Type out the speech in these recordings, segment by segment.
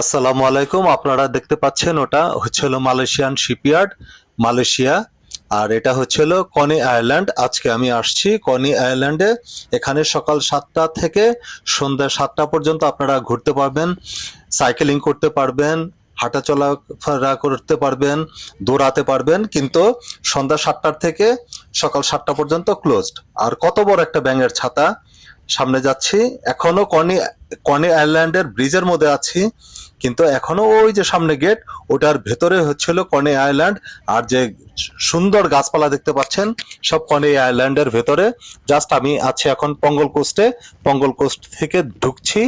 আসসালামু আলাইকুম। আপনারা দেখতে পাচ্ছেন, ওটা হচ্ছে হলো মালয়েশিয়ান শিপইয়ার্ড, মালয়েশিয়া। আর এটা হচ্ছে হলো কনি আয়ারল্যান্ড। আজকে আমি আসছি কনি আয়ারল্যান্ডে। এখানে সকাল সাতটা থেকে সন্ধ্যা সাতটা পর্যন্ত আপনারা ঘুরতে পারবেন, সাইকেলিং করতে পারবেন হাঁটা চলাফেরা করতে পারবেন, দৌড়াতে পারবেন। কিন্তু সন্ধ্যা সাতটার থেকে সকাল সাতটা পর্যন্ত ক্লোজড আর কত বড় একটা ব্যাঙের ছাতা সামনে যাচ্ছি। এখনও কনি কনি আইল্যান্ডের ব্রিজের মধ্যে আছি, কিন্তু এখনও ওই যে সামনে গেট, ওটার ভেতরে হচ্ছিল কনি আইল্যান্ড আর যে সুন্দর গাছপালা দেখতে পাচ্ছেন, সব কনি আইল্যান্ডের ভেতরে। জাস্ট আমি আছি এখন পঙ্গল কোস্টে। পঙ্গল কোস্ট থেকে ঢুকছি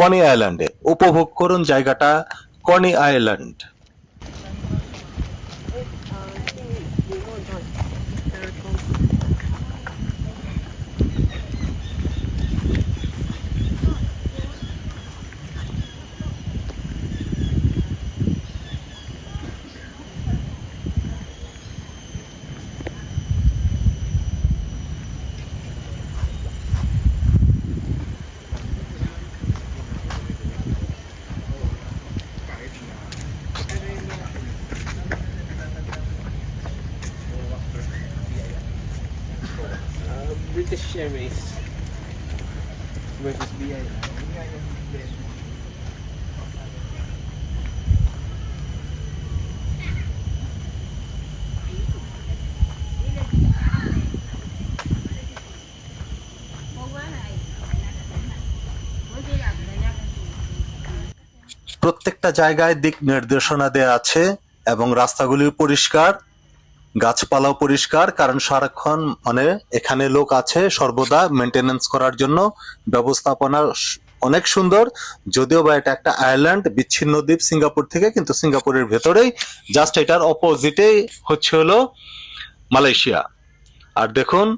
কনি আইল্যান্ডে উপভোগ করুন জায়গাটা Coney island Airways versus BI. প্রত্যেকটা জায়গায় দিক নির্দেশনা দেওয়া আছে এবং রাস্তাগুলি পরিষ্কার গাছপালাও পরিষ্কার, কারণ সারাক্ষণ মানে এখানে লোক আছে সর্বদা মেনটেনেন্স করার জন্য। ব্যবস্থাপনা অনেক সুন্দর। যদিও বা এটা একটা আয়ারল্যান্ড বিচ্ছিন্ন দ্বীপ সিঙ্গাপুর থেকে, কিন্তু সিঙ্গাপুরের ভেতরেই জাস্ট এটার অপোজিটেই হচ্ছে হলো মালয়েশিয়া। আর দেখুন,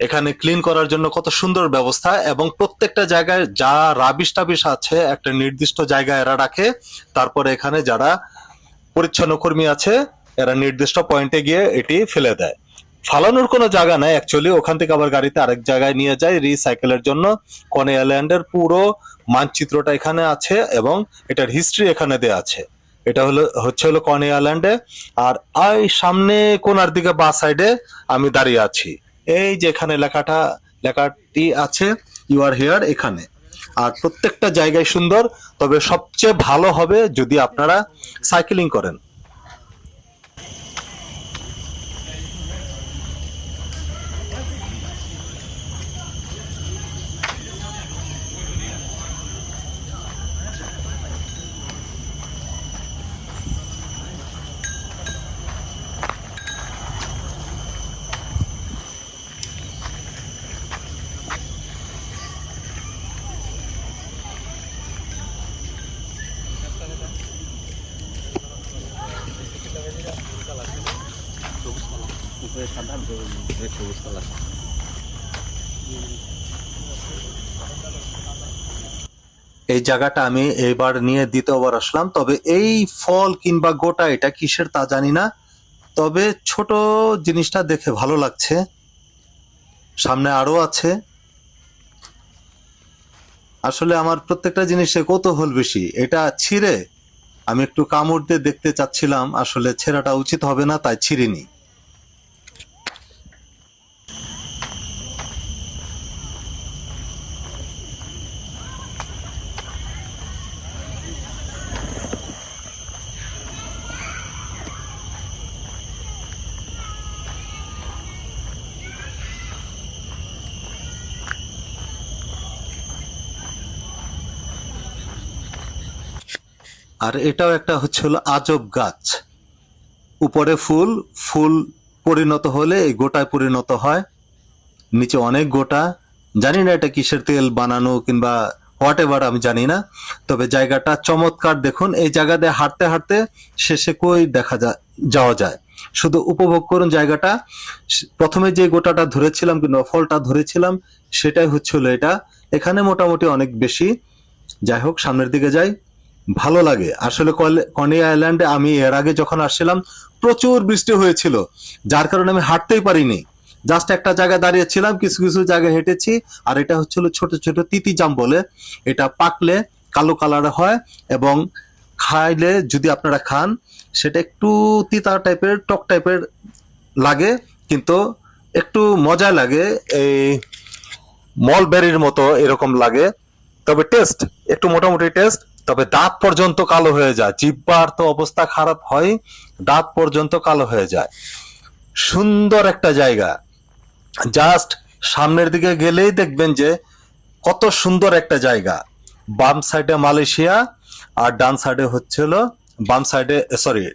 এখানে ক্লিন করার জন্য কত সুন্দর ব্যবস্থা এবং প্রত্যেকটা জায়গায় যা রাবিশ টাবিশ আছে, একটা নির্দিষ্ট জায়গায় এরা রাখে। তারপরে এখানে যারা পরিচ্ছন্ন কর্মী আছে এরা নির্দিষ্ট পয়েন্টে গিয়ে এটি ফেলে দেয়। ফালানোর কোনো জায়গা নাই অ্যাকচুয়ালি ওখান থেকে আবার গাড়িতে আরেক জায়গায় নিয়ে যায় রিসাইকেলের জন্য। কনে আইল্যান্ডের পুরো মানচিত্রটা এখানে আছে এবং এটার হিস্ট্রি এখানে দেয়া আছে। এটা হলো, হচ্ছে হলো কনে আইল্যান্ডে আর আই সামনে কোনার দিকে বা সাইডে আমি দাঁড়িয়ে আছি। এই যে এখানে লেখাটা, লেখাটি আছে ইউ আর হিয়ার এখানে। আর প্রত্যেকটা জায়গায় সুন্দর, তবে সবচেয়ে ভালো হবে যদি আপনারা সাইকেলিং করেন। উপরে সাদা ভিতরে সবুজ কালার। এই জায়গাটা আমি এবার নিয়ে দ্বিতীয়বার আসলাম তবে এই ফল কিংবা গোটা এটা কিসের তা জানি না তবে ছোট জিনিসটা দেখে ভালো লাগছে। সামনে আরও আছে। আসলে আমার প্রত্যেকটা জিনিসে কৌতূহল বেশি। এটা ছিঁড়ে আমি একটু কামড় দিয়ে দেখতে চাচ্ছিলাম আসলে ছেঁড়াটা উচিত হবে না তাই ছিঁড়িনি। আর এটাও একটা হচ্ছে হলো আজব গাছ। উপরে ফুল ফুল পরিণত হলে এই গোটায় পরিণত হয়। নিচে অনেক গোটা। জানি না এটা কিসের তেল বানানো কিংবা হোয়াট এভার আমি জানি না। তবে জায়গাটা চমৎকার। দেখুন, এই জায়গা দিয়ে হাঁটতে হাঁটতে শেষে কই দেখা যা- যাওয়া যায়। শুধু উপভোগ করুন জায়গাটা। প্রথমে যে গোটাটা ধরেছিলাম কিংবা ফলটা ধরেছিলাম, সেটাই হচ্ছিল এটা। এখানে মোটামুটি অনেক বেশি। যাই হোক, সামনের দিকে যাই। ভালো লাগে। আসলে কনি আইল্যান্ডে আমি এর আগে যখন আসছিলাম, প্রচুর বৃষ্টি হয়েছিল, যার কারণে আমি হাঁটতেই পারিনি। জাস্ট একটা জায়গায় দাঁড়িয়েছিলাম, কিছু কিছু জায়গায় হেঁটেছি, আর এটা হচ্ছিল ছোট ছোট তিতি জাম বলে এটা পাকলে কালো কালার হয় এবং খাইলে যদি আপনারা খান, সেটা একটু তিতা টাইপের, টক টাইপের লাগে, কিন্তু একটু মজা লাগে। এই মলবেরির মতো এরকম লাগে। তবে টেস্ট, একটু মোটামুটি টেস্ট। তবে দাঁত পর্যন্ত কালো হয়ে যায়। জিব্বার তো অবস্থা খারাপ হয়, দাঁত পর্যন্ত কালো হয়ে যায়। সুন্দর একটা জায়গা। জাস্ট সামনের দিকে গেলেই দেখবেন যে কত সুন্দর একটা জায়গা। বাম সাইডে মালয়েশিয়া আর ডান সাইডে হচ্ছিল বাম সাইডে, সরি,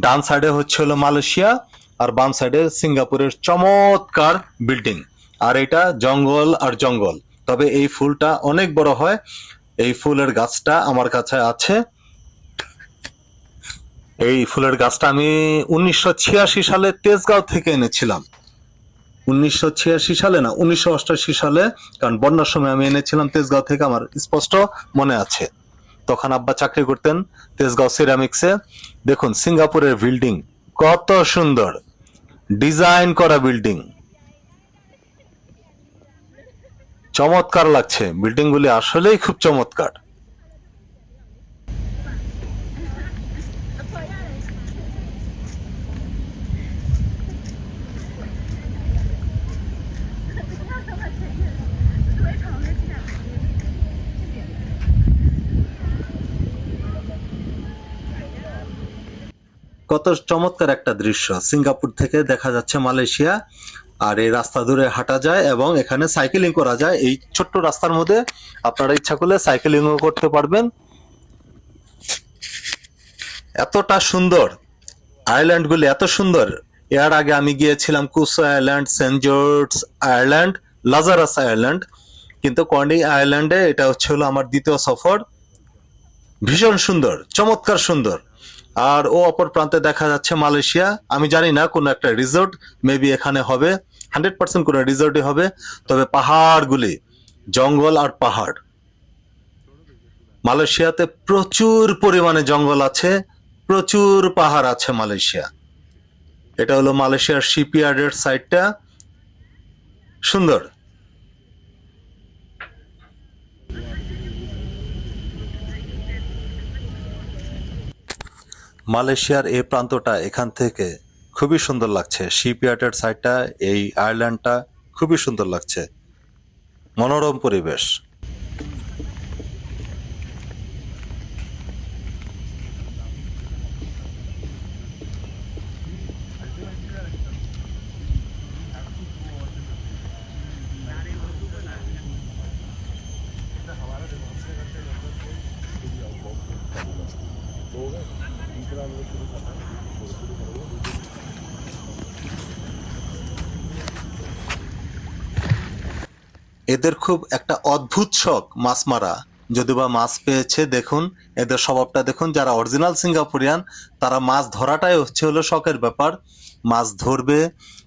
ডান সাইডে হচ্ছে হলো মালয়েশিয়া আর বাম সাইডে সিঙ্গাপুরের চমৎকার বিল্ডিং। আর এটা জঙ্গল আর জঙ্গল। তবে এই ফুলটা অনেক বড় হয়। এই ফুলের গাছটা আমার কাছে আছে। এই ফুলের গাছটা আমি উনিশশো ছিয়াশি সালে তেজগাঁও থেকে এনেছিলাম। উনিশশো ছিয়াশি সালে না, উনিশশো সালে, কারণ বন্যার সময় আমি এনেছিলাম তেজগাঁও থেকে, আমার স্পষ্ট মনে আছে। তখন আব্বা চাকরি করতেন তেজগাঁও সিরামিক্সে। দেখুন, সিঙ্গাপুরের বিল্ডিং কত সুন্দর। ডিজাইন করা বিল্ডিং। চমৎকার লাগছে। বিল্ডিং গুলি আসলেই খুব চমৎকার। কত চমৎকার একটা দৃশ্য। সিঙ্গাপুর থেকে দেখা যাচ্ছে মালয়েশিয়া। আর এই রাস্তা ধরে হাঁটা যায় এবং এখানে সাইকেলিং করা যায়। এই ছোট্ট রাস্তার মধ্যে আপনারা ইচ্ছা করলে সাইকেলিংও করতে পারবেন। এতটা সুন্দর আইল্যান্ডগুলি এত সুন্দর। এর আগে আমি গিয়েছিলাম Kusu island saint George island Lazarus island কিন্তু কর্নি আয়ারল্যান্ডে এটা হচ্ছে হলো আমার দ্বিতীয় সফর। ভীষণ সুন্দর, চমৎকার সুন্দর। আর ও অপর প্রান্তে দেখা যাচ্ছে মালয়েশিয়া। আমি জানি না কোনো একটা রিসোর্ট মেবি এখানে হবে। হান্ড্রেড পার্সেন্ট কোনো রিসোর্টই হবে। তবে পাহাড়গুলি, জঙ্গল আর পাহাড়। মালয়েশিয়াতে প্রচুর পরিমাণে জঙ্গল আছে, প্রচুর পাহাড় আছে মালয়েশিয়া। এটা হলো মালয়েশিয়ার শিপইয়ার্ডের সাইডটা সুন্দর। মালয়েশিয়ার এই প্রান্তটা এখান থেকে খুবই সুন্দর লাগছে। শিপইয়ার্ডের সাইডটা এই আয়ারল্যান্ডটা খুবই সুন্দর লাগছে। মনোরম পরিবেশ। এদের খুব একটা অদ্ভুত শখ, মাছ মারা। যদি বা মাছ পেয়েছে, দেখুন, এদের স্বভাবটা দেখুন, যারা অরিজিনাল সিঙ্গাপুরিয়ান তারা মাছ ধরাটাই হচ্ছে হলো শখের ব্যাপার। মাছ ধরবে,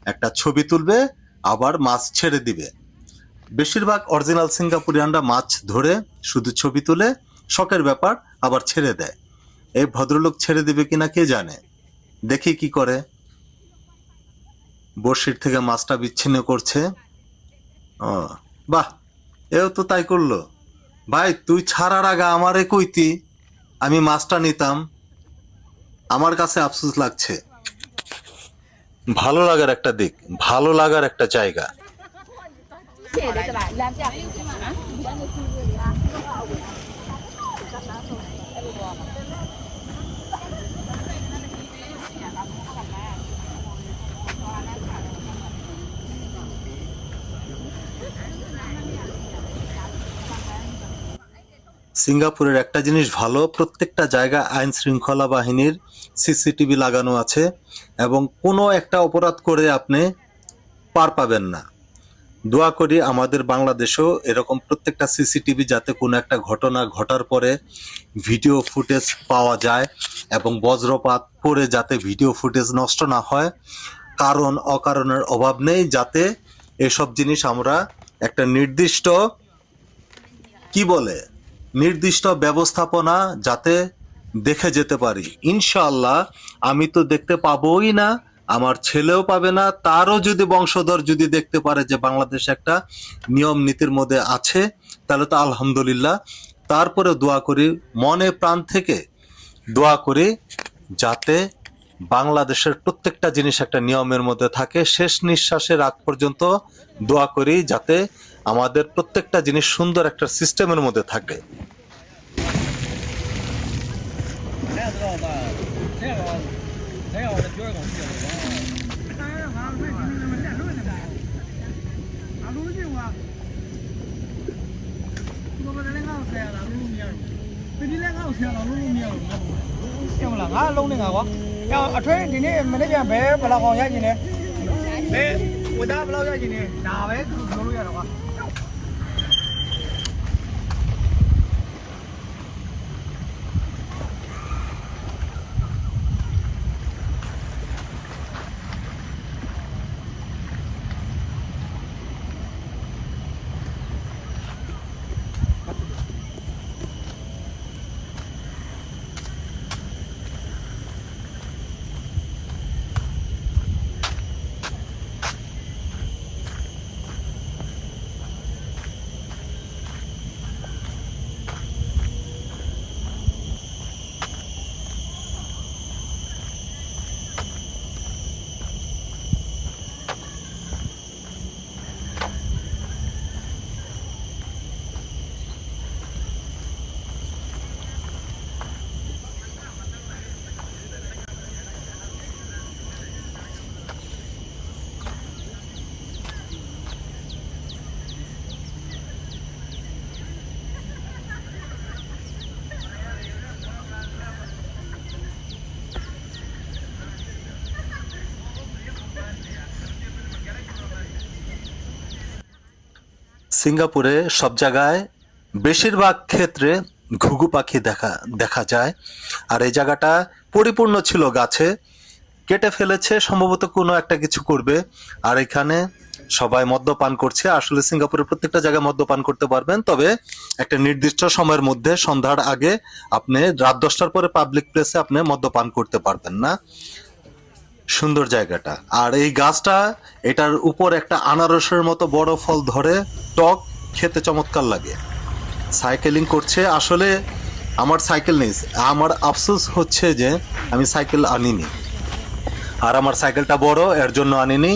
একটা ছবি তুলবে, আবার মাছ ছেড়ে দিবে। বেশিরভাগ অরিজিনাল সিঙ্গাপুরিয়ানরা মাছ ধরে, শুধু ছবি তুলে, শখের ব্যাপার, আবার ছেড়ে দেয়। এই ভদ্রলোক ছেড়ে দিবে কিনা কে জানে? দেখি কি করে। বড়শির থেকে মাছটা বিচ্ছিন্ন করছে। ও বাহ, এও তো তাই করল। ভাই, তুই ছাড়ার আগে আমারে কইতি, আমি মাছটা নিতাম। আমার কাছে আফসোস লাগছে। ভালো লাগার একটা দিক, ভালো লাগার একটা জায়গা। সিঙ্গাপুরের একটা জিনিস ভালো, প্রত্যেকটা জায়গা আইন শৃঙ্খলা বাহিনীর সিসিটিভি লাগানো আছে এবং কোনো একটা অপরাধ করে আপনি পার পাবেন না। দোয়া করি আমাদের বাংলাদেশেও এরকম প্রত্যেকটা সিসিটিভি যাতে কোনো একটা ঘটনা ঘটার পরে ভিডিও ফুটেজ পাওয়া যায় এবং বজ্রপাত পরে যাতে ভিডিও ফুটেজ নষ্ট না হয়। কারণ অকারণের অভাব নেই যাতে এসব জিনিস আমরা একটা নির্দিষ্ট কি বলে নির্দিষ্ট ব্যবস্থাপনা যাতে দেখে যেতে পারি। ইনশাআল্লাহ, আমি তো দেখতে পাবোই না, আমার ছেলেও পাবে না, তারও যদি বংশধর যদি দেখতে পারে যে বাংলাদেশ একটা নিয়ম নীতির মধ্যে আছে, তাহলে তো আলহামদুলিল্লাহ। তারপরে দোয়া করি, মনে প্রাণ থেকে দোয়া করি যাতে বাংলাদেশের প্রত্যেকটা জিনিস একটা নিয়মের মধ্যে থাকে। শেষ নিঃশ্বাসের আগ পর্যন্ত দোয়া করি যাতে আমাদের প্রত্যেকটা জিনিস সুন্দর একটা সিস্টেমের মধ্যে থাকে থাকে အထွေးဒီနေ့မနေ့ပြန်ဘယ်ဘလောက်ကောင်ရကျင်လဲဘယ်ဝိသားဘလောက်ရကျင်လဲဒါပဲသူတို့ပြောလို့ရတော့ကွာ সিঙ্গাপুরে সব জায়গায় বেশিরভাগ ক্ষেত্রে ঘুঘু পাখি দেখা দেখা যায়। আর এই জায়গাটা পরিপূর্ণ ছিল গাছে। কেটে ফেলেছে, সম্ভবত কোনো একটা কিছু করবে। আর এখানে সবাই মদ্যপান করছে। আসলে সিঙ্গাপুরের প্রত্যেকটা জায়গায় মদ্যপান করতে পারবেন। তবে একটা নির্দিষ্ট সময়ের মধ্যে, সন্ধ্যার আগে আপনি রাত দশটার পরে পাবলিক প্লেসে আপনি মদ্যপান করতে পারবেন না। সুন্দর জায়গাটা। আর এই গাছটা, এটার উপর একটা আনারসের মতো বড় ফল ধরে টক খেতে চমৎকার লাগে। সাইকেলিং করছে। আসলে আমার সাইকেল নেই। আমার আফসোস হচ্ছে যে আমি সাইকেল আনিনি। আর আমার সাইকেলটা বড়, এর জন্য আনিনি।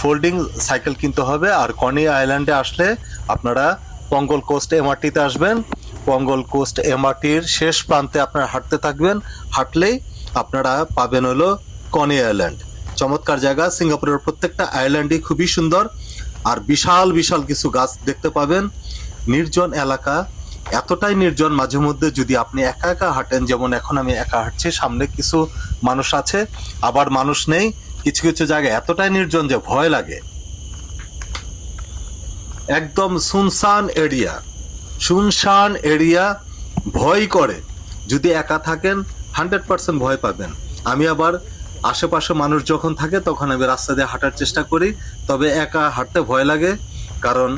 ফোল্ডিং সাইকেল কিনতে হবে। আর কনি আইল্যান্ডে আসলে আপনারা পঙ্গল কোস্ট এমআরটিতে আসবেন। পঙ্গল কোস্ট এমআরটির শেষ প্রান্তে আপনারা হাঁটতে থাকবেন। হাঁটলেই আপনারা পাবেন হলো কনি আইল্যান্ড চমৎকার জায়গা, সিঙ্গাপুরের প্রত্যেকটা আইল্যান্ডই খুবই সুন্দর। আর বিশাল বিশাল কিছু গাছ দেখতে পাবেন। নির্জন এলাকা, এতটাই নির্জন মাঝে মধ্যে যদি আপনি একা একা হাঁটেন, যেমন এখন আমি একা হাঁটছি, সামনে কিছু মানুষ আছে, আবার মানুষ নেই, কিছু কিছু জায়গায় এতটাই নির্জন যে ভয় লাগে। একদম সুনসান এরিয়া, শুনশান এরিয়া ভয় করে। যদি একা থাকেন, হান্ড্রেড পার্সেন্ট ভয় পাবেন। আমি আবার আশেপাশে মানুষ যখন থাকে, তখন আমি রাস্তা দিয়ে হাঁটার চেষ্টা করি। তবে একা হাঁটতে ভয় লাগে, কারণ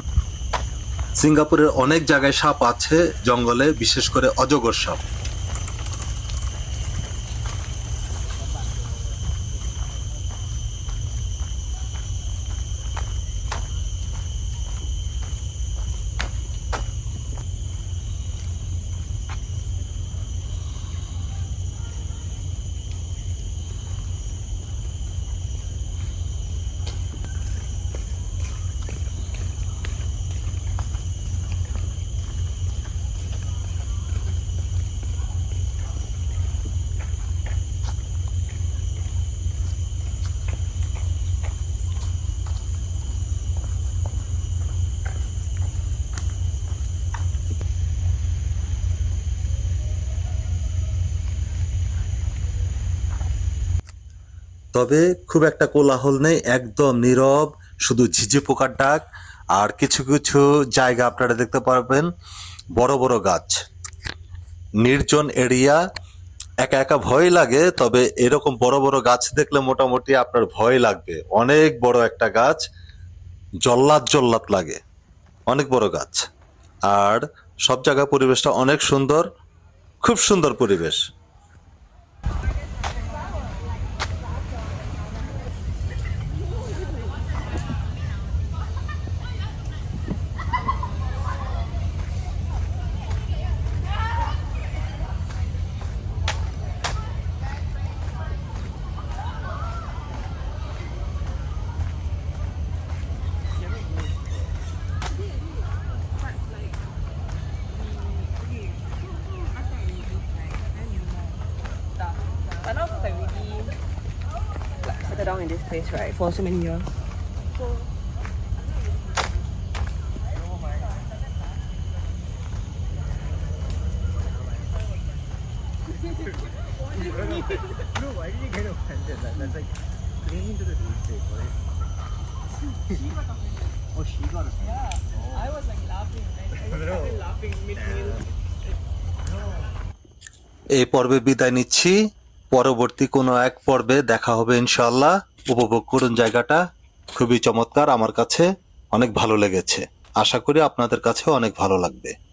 সিঙ্গাপুরের অনেক জায়গায় সাপ আছে জঙ্গলে, বিশেষ করে অজগর সাপ। তবে খুব একটা কোলাহল নেই, একদম নীরব, শুধু ঝিঝি পোকার ডাক। আর কিছু কিছু জায়গা আপনারা দেখতে পারবেন, বড় বড় গাছ। নির্জন এরিয়া, একা একা ভয় লাগে, তবে এরকম বড় বড় গাছ দেখলে মোটামুটি আপনার ভয় লাগবে। অনেক বড় একটা গাছ, জল্লাদ জল্লাদ লাগে। অনেক বড় গাছ। আর সব জায়গায় পরিবেশটা অনেক সুন্দর, খুব সুন্দর পরিবেশ। place, right, for so many years. এই পর্বে বিদায় নিচ্ছি পরবর্তী কোনো এক পর্বে দেখা হবে ইনশাআল্লাহ উপভোগ করুন জায়গাটা। খুবই চমৎকার, আমার কাছে অনেক ভালো লেগেছে। আশা করি আপনাদের কাছেও অনেক ভালো লাগবে।